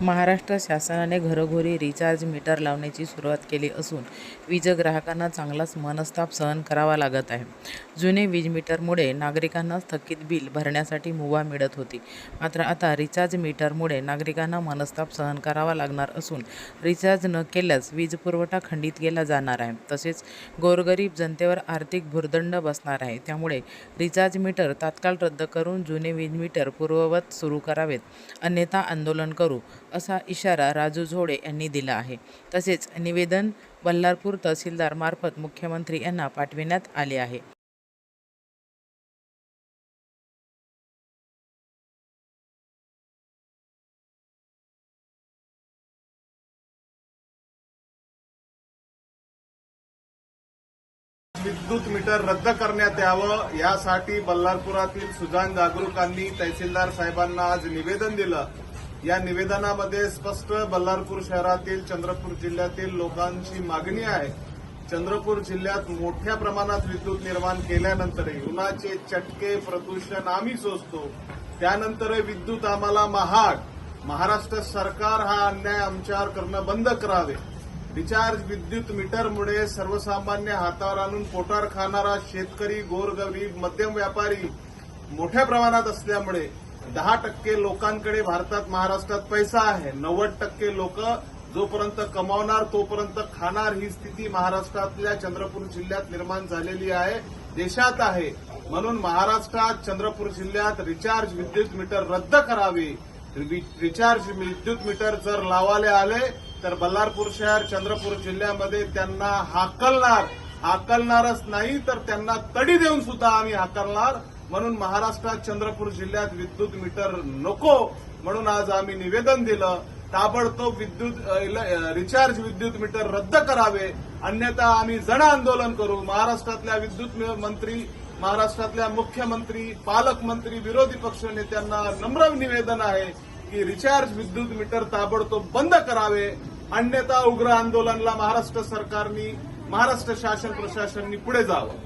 महाराष्ट्र शासनाने घरोघरी recharge metre लावण्याची सुरुवात केली असून वीज ग्राहकांना चांगलाच मनस्ताप सहन करावा लागत आहे. जुने वीज मीटरमुळे नागरिकांना थकीत बिल भरण्यासाठी मुभा मिळत होती. मात्र आता रिचार्ज मीटरमुळे नागरिकांना मनस्ताप सहन करावा लागणार असून रिचार्ज न केल्यास वीज पुरवठा खंडित केला जाणार आहे. तसेच गोरगरीब जनतेवर आर्थिक भुर्दंड बसणार आहे. त्यामुळे रिचार्ज मीटर तात्काळ रद्द करून जुने वीज मीटर पूर्ववत सुरू करावेत. अन्यथा आंदोलन करू. असा इशारा राजू झोडे यांनी दिला आहे. तसेच निवेदन बल्लारपूर तहसीलदार मार्फत मुख्यमंत्री यांना पाठविण्यात आले आहे. विद्युत मीटर रद्द करण्यात यावं यासाठी बल्लारपुरातील सुजान जागरूकांनी तहसीलदार साहेबांना आज निवेदन दिलं. या निवेदनामध्ये स्पष्ट बल्लारपूर शहरातील चंद्रपूर जिल्ह्यातील लोकांची मागणी आहे. चंद्रपूर जिल्ह्यात मोठ्या प्रमाणात विद्युत निर्माण केल्यानंतरही उन्हाचे चटके प्रदूषण आम्ही सोसतो. त्यानंतर विद्युत आम्हाला महाग. महाराष्ट्र सरकार हा अन्याय आमच्यावर करणं बंद करावे. रिचार्ज विद्युत मीटरमुळे सर्वसामान्य हातावर आणून पोटार खाणारा शेतकरी गोरगरीब मध्यम व्यापारी मोठ्या प्रमाणात असल्यामुळे दहा टक्के लोकांकडे भारतात महाराष्ट्रात पैसा आहे. नव्वद टक्के लोक जोपर्यंत कमावणार तोपर्यंत खाणार. ही स्थिती महाराष्ट्रातल्या चंद्रपूर जिल्ह्यात निर्माण झालेली आहे. देशात आहे. म्हणून महाराष्ट्रात चंद्रपूर जिल्ह्यात रिचार्ज विद्युत मीटर रद्द करावे. रिचार्ज विद्युत मीटर जर लावाले आले तर बल्लारपूर शहर चंद्रपूर जिल्ह्यामध्ये त्यांना हाकलणार. हाकलणारच नाही तर त्यांना तडी देऊन सुद्धा आम्ही हाकलणार. म्हणून महाराष्ट्रात चंद्रपूर जिल्ह्यात विद्युत मीटर नको म्हणून आज आम्ही निवेदन दिलं ताबडतोब विद्युत रिचार्ज विद्युत मीटर रद्द करावे. अन्यथा आम्ही जन आंदोलन करू. महाराष्ट्रातल्या विद्युत मंत्री महाराष्ट्रातल्या मुख्यमंत्री पालकमंत्री विरोधी पक्ष नेत्यांना नम्र निवेदन आहे की रिचार्ज विद्युत मीटर ताबडतोब बंद करावे. अन्यथा उग्र आंदोलनाला महाराष्ट्र सरकारनी महाराष्ट्र शासन प्रशासननी पुढे जावं.